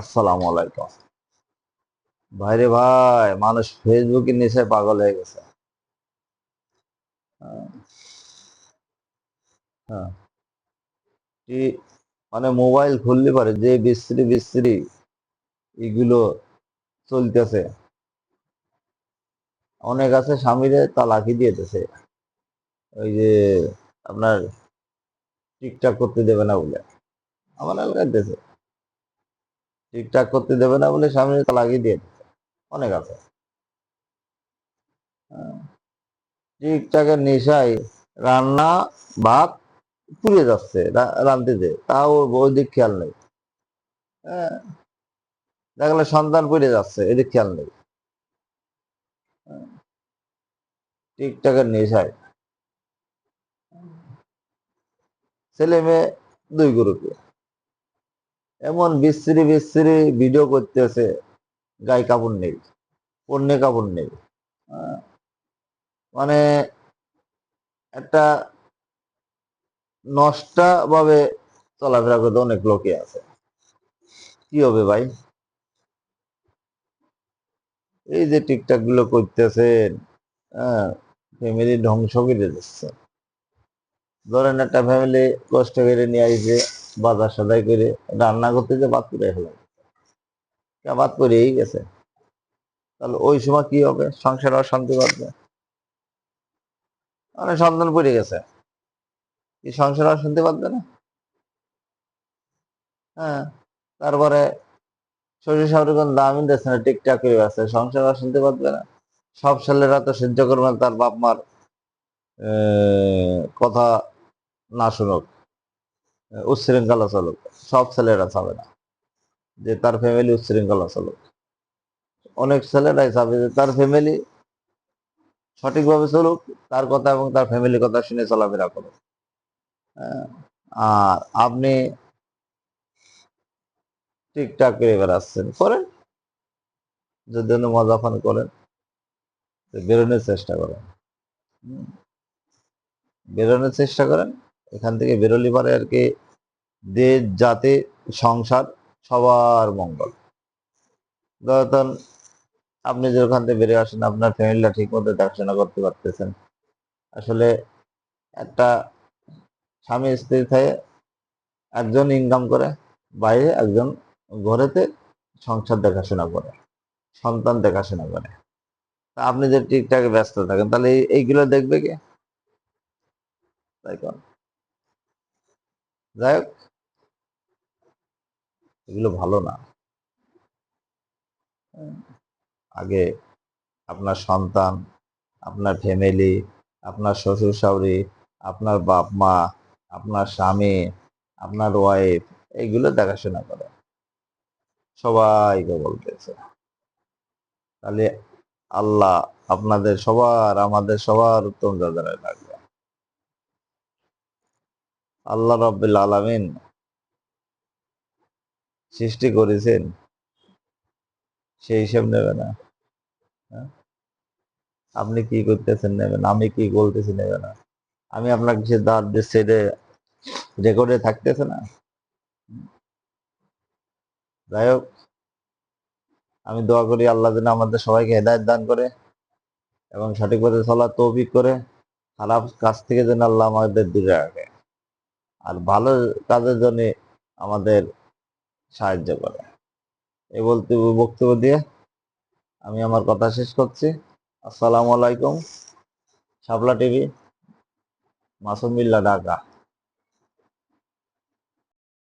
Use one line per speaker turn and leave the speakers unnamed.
আসসালামু আলাইকুম। ভাইরে ভাই, মানুষ পাগল হয়ে গেছে। হ্যাঁ। মানে মোবাইল খুললে পারে, যে বিশ্রী বিশ্রী এগুলো চলতেছে। অনেক আছে স্বামীরে তালাকি দিয়েতেছে ওই যে আপনার টিকটাক করতে দেবে না বলে। আমার এলাকায় দেশে ঠিকঠাক করতে দেবে না বলে স্বামীর তালাকি দিয়ে দিচ্ছে। অনেক আছে। হ্যাঁ। ঠিকঠাকের নেশায় রান্না, ভাত পুড়ে যাচ্ছে রা- রাঁধতেছে তাও ওর দিক খেয়াল নেই। হ্যাঁ। দেখলে সন্তান পুড়ে যাচ্ছে এদিক খেয়াল নেই। হ্যাঁ। টিকটাকের নেশায়। ছেলে মেয়ে দুই গ্রুপে। এমন বিশ্রী বিশ্রী ভিডিও করতেছে গায়ে কাপড় নেই, পণ্যে কাপড় নেই। মানে একটা নষ্টা ভাবে চলাফেরা করতে অনেক লোকই আছে। কি হবে ভাই? এই যে টিকটাকগুলো করতেছেন ফ্যামিলি ধ্বংস করে দিচ্ছে। ধরেন একটা ফ্যামিলি কষ্ট করে নিয়ে আসছে বাজার সদাই করে রান্না করতে যে বাদ করে ফেলাম বাদ করেই গেছে। তাহলে ওই সময় কি হবে? সংসার অশান্তি বাঁধবে? মানে সন্তান পড়ে গেছে। কি সংসার অশান্তি বাঁধবে না? হ্যাঁ তারপরে শাশুড়ি কোন দামই দিচ্ছে না, টিকটাক করে আছে সংসার আর অশান্তি বাঁধবে না। সব ছেলেরা তো সহ্য করবে তার বাপ মার কথা না শুনুক। উচ্ছৃঙ্খলা চলুক, সব ছেলেরা চাবে না যে তার ফ্যামিলি উচ্ছৃঙ্খলা চলুক। অনেক ছেলেরাই চাবে যে তার ফ্যামিলি সঠিকভাবে চলুক, তার কথা এবং তার ফ্যামিলির কথা শুনে চলাফেরা করুক। আর আপনি ঠিকঠাক করে বেড়াচ্ছেন, করেন। যদি মজা পান, করেন। বেরোনোর চেষ্টা করেন। বেরোনোর চেষ্টা করেন। এখান থেকে বেরোলি পারে আর কি, দেশ, জাতি, সংসার, সবার মঙ্গল। ধরেন আপনি যে ওখান থেকে বেরিয়ে আসেন, আপনার ফ্যামিলিটা ঠিক মতো দেখাশোনা করতে পারতেছেন। আসলে একটা স্বামী, স্ত্রী থেকে একজন ইনকাম করে, বাইরে একজন ঘরেতে সংসার দেখাশোনা করে, সন্তান দেখাশোনা করে। আপনি যে ঠিকঠাক ব্যস্ত থাকেন, তাহলে এইগুলো দেখবে কে? তাই যাই হোক, এগুলো ভালো না। আগে আপনার সন্তান, আপনার ফ্যামিলি আপনার শ্বশুর, শাশুড়ি, আপনার বাপ, মা, আপনার স্বামী, আপনার ওয়াইফ এইগুলো দেখাশোনা করে। সবাইকে বলতেছে। তাহলে আল্লাহ আপনাদের সবার, আমাদের সবার উত্তম যাদের লাগবে আল্লাহ রব্বিল আলামিন সৃষ্টি করেছেন, সেই হিসেব নেবে না। হ্যাঁ? আপনি কি করতেছেন নেবেন? আমি কি বলতেছি নেবে না। আমি আপনার কিছু দাঁত দিয়ে সেটে রেকর্ডে থাকতেছে না। যাই হোক, আমি দোয়া করি আল্লাহ যেন আমাদের সবাইকে হেদায়ত দান করে এবং সঠিক পথে চলার তৌফিক করে, খারাপ কাজ থেকে যেন আল্লাহ আমাদের দূরে রাখে। আর ভালো কাজের জন্য আমাদের সাহায্য করে। এই বলতে বক্তব্য দিয়ে আমি আমার কথা শেষ করছি। আসসালামু আলাইকুম, শাপলা টিভি মাসুমিল্লা ঢাকা।